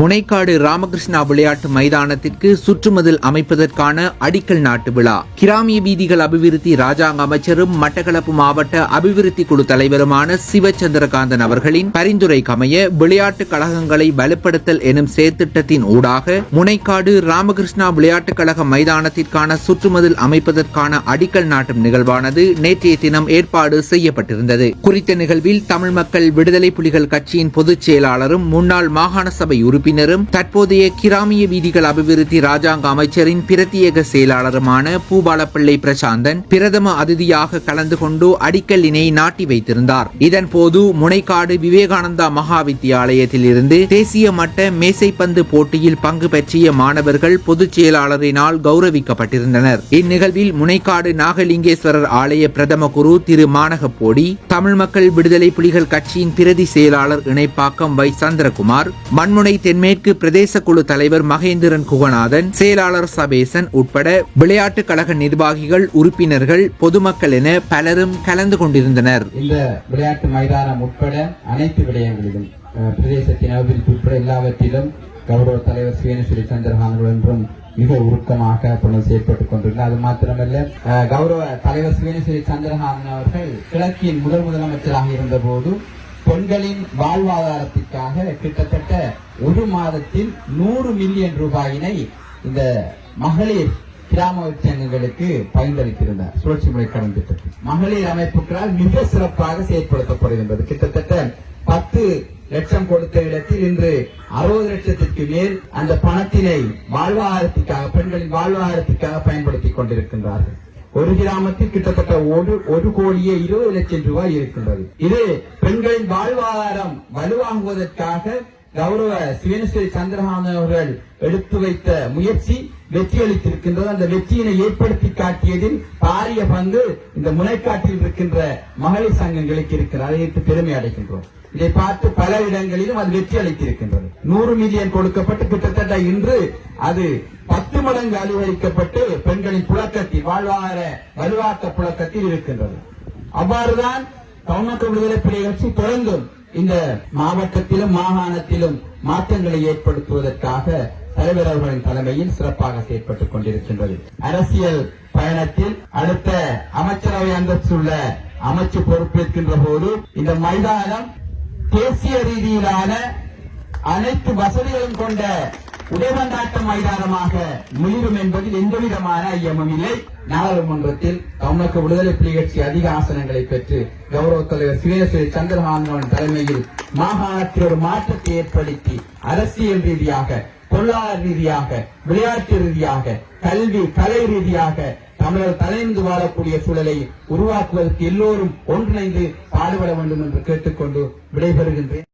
முனைக்காடு ராமகிருஷ்ணா விளையாட்டு மைதானத்திற்கு சுற்றுமதில் அமைப்பதற்கான அடிக்கல் நாட்டு விழா. கிராமிய வீதிகள் அபிவிருத்தி ராஜாங்க அமைச்சரும் மட்டக்களப்பு மாவட்ட அபிவிருத்தி குழு தலைவருமான சிவச்சந்திரகாந்தன் அவர்களின் பரிந்துரைக்கமைய விளையாட்டு கழகங்களை வலுப்படுத்தல் எனும் செயற்திட்டத்தின் ஊடாக முனைக்காடு ராமகிருஷ்ணா விளையாட்டுக் கழக மைதானத்திற்கான சுற்றுமதில் அமைப்பதற்கான அடிக்கல் நாட்டும் நிகழ்வானது நேற்றைய தினம் ஏற்பாடு செய்யப்பட்டிருந்தது. குறித்த நிகழ்வில் தமிழ் மக்கள் விடுதலை புலிகள் கட்சியின் பொதுச் செயலாளரும் முன்னாள் மாகாண சபை உறுப்பினரும் தற்போதைய கிராமிய வீதிகள் அபிவிருத்தி ராஜாங்க அமைச்சரின் பிரத்யேக செயலாளருமான பூபாலப்பிள்ளை பிரசாந்தன் பிரதம அதிதியாக கலந்து கொண்டு அடிக்கல்லினை நாட்டி வைத்திருந்தார். இதன்போது முனைக்காடு விவேகானந்தா மகா வித்தியாலயத்தில் இருந்து தேசிய மட்ட மேசைப்பந்து போட்டியில் பங்கு பெற்றிய மாணவர்கள் பொதுச் செயலாளரினால் கௌரவிக்கப்பட்டிருந்தனர். இந்நிகழ்வில் முனைக்காடு நாகலிங்கேஸ்வரர் ஆலய பிரதம குரு திரு மானகப்போடி தமிழ் மக்கள் விடுதலை புலிகள் கட்சியின் பிரதி செயலாளர் இணைப்பாக்கம் வை சந்திரகுமார் மண்முனை தென்மேற்கு பிரதேச குழு தலைவர் மகேந்திரன் குகநாதன் செயலாளர் சபேசன் உட்பட விளையாட்டுக் கழக நிர்வாகிகள் உறுப்பினர்கள் பொதுமக்கள் என பலரும் கலந்து கொண்டிருந்தனர். இந்த விளையாட்டு மைதானம் உட்பட அனைத்து விடயங்களிலும் பிரதேசத்தின் அபிவிருத்தி உட்பட எல்லாவற்றிலும் கௌரவ தலைவர் சுவேனஸ்வரி சந்திரகாந்தன் என்றும் மிக உருக்கமாக தொடர்ந்து செயற்பட்டுக் கொண்டிருந்தார். அது மாத்திரமல்ல கௌரவ தலைவர் சுவேனஸ்வரி சந்திரகாந்தன் அவர்கள் கிழக்கின் முதல் முதலமைச்சராக இருந்தபோது பெண்களின் வாழ்வாதாரத்திற்காக கிட்டத்தட்ட ஒரு மாதத்தில் நூறு மில்லியன் ரூபாயினை இந்த மகளிர் கிராம சங்கங்களுக்கு பயன்பளித்திருந்தார் சுழற்சி முறை கடன் திட்டத்தில் மகளிர் அமைப்புகளால் மிக சிறப்பாக செயற்படுத்தப்படுகின்றது. கிட்டத்தட்ட பத்து லட்சம் கொடுத்த இடத்தில் இன்று அறுபது லட்சத்திற்கு மேல் அந்த பணத்தினை வாழ்வாதாரத்திற்காக பெண்களின் வாழ்வாதாரத்திற்காக பயன்படுத்திக் கொண்டிருக்கின்றார்கள். ஒரு கிராமத்தில் கிட்டத்தட்ட ஒரு ஒரு கோடியே இருபது லட்சம் ரூபாய் இருக்கின்றது. இது பெண்களின் வாழ்வாதாரம் வலுவாங்குவதற்காக கௌரவ சிவனஸ்வரி சந்திரகாந்தன் அவர்கள் எடுத்து வைத்த முயற்சி வெற்றி அளித்திருக்கின்றது அந்த வெற்றியினை ஏற்படுத்தி காட்டியதில் பாரிய பங்கு இந்த முனைக்காட்டில் இருக்கின்ற மகளிர் சங்கங்களுக்கு இருக்கிறது. அதை பெருமை அடைகின்றோம். இதை பார்த்து பல இடங்களிலும் அது வெற்றி அளித்திருக்கின்றது நூறு மில்லியன் கொடுக்கப்பட்டு கிட்டத்தட்ட இன்று அது பத்து மடங்கு அதிகரிக்கப்பட்டு பெண்களின் புழக்கத்தில் வாழ்வாதார வலுவாக்க புழக்கத்தில் இருக்கின்றது. அவ்வாறுதான் தமிழ்நாட்டு விடுதலை புலி கட்சி தொடர்ந்தும் இந்த மாவட்டத்திலும் மாகாணத்திலும் மாற்றங்களை ஏற்படுத்துவதற்காக தலைவர் அவர்களின் தலைமையில் சிறப்பாக செயற்பட்டுக் கொண்டிருக்கின்றது. அரசியல் பயணத்தில் அடுத்த அமைச்சரவை அந்தஸ்துள்ள அமைச்சு பொறுப்பேற்கின்ற போது இந்த மைதானம் தேசிய ரீதியிலான அனைத்து வசதிகளும் கொண்ட உடைவந்தாட்ட மைதானமாக மிளிரும் என்பதில் எந்தவிதமான ஐயமும் இல்லை. நாடாளுமன்றத்தில் தமிழக விடுதலை புலி கட்சி அதிக ஆசனங்களை பெற்று கௌரவ தலைவர் சிவேஸ்வரி சந்திரகாந்தன் தலைமையில் மாகாணத்தில் ஒரு மாற்றத்தை ஏற்படுத்தி அரசியல் ரீதியாக பொருளாதார ரீதியாக விளையாட்டு ரீதியாக கல்வி கலை ரீதியாக தமிழர் தலைந்து வாழக்கூடிய சூழலை உருவாக்குவதற்கு எல்லோரும் ஒன்றிணைந்து பாடுபட வேண்டும் என்று கேட்டுக்கொண்டு விடைபெறுகின்றேன்.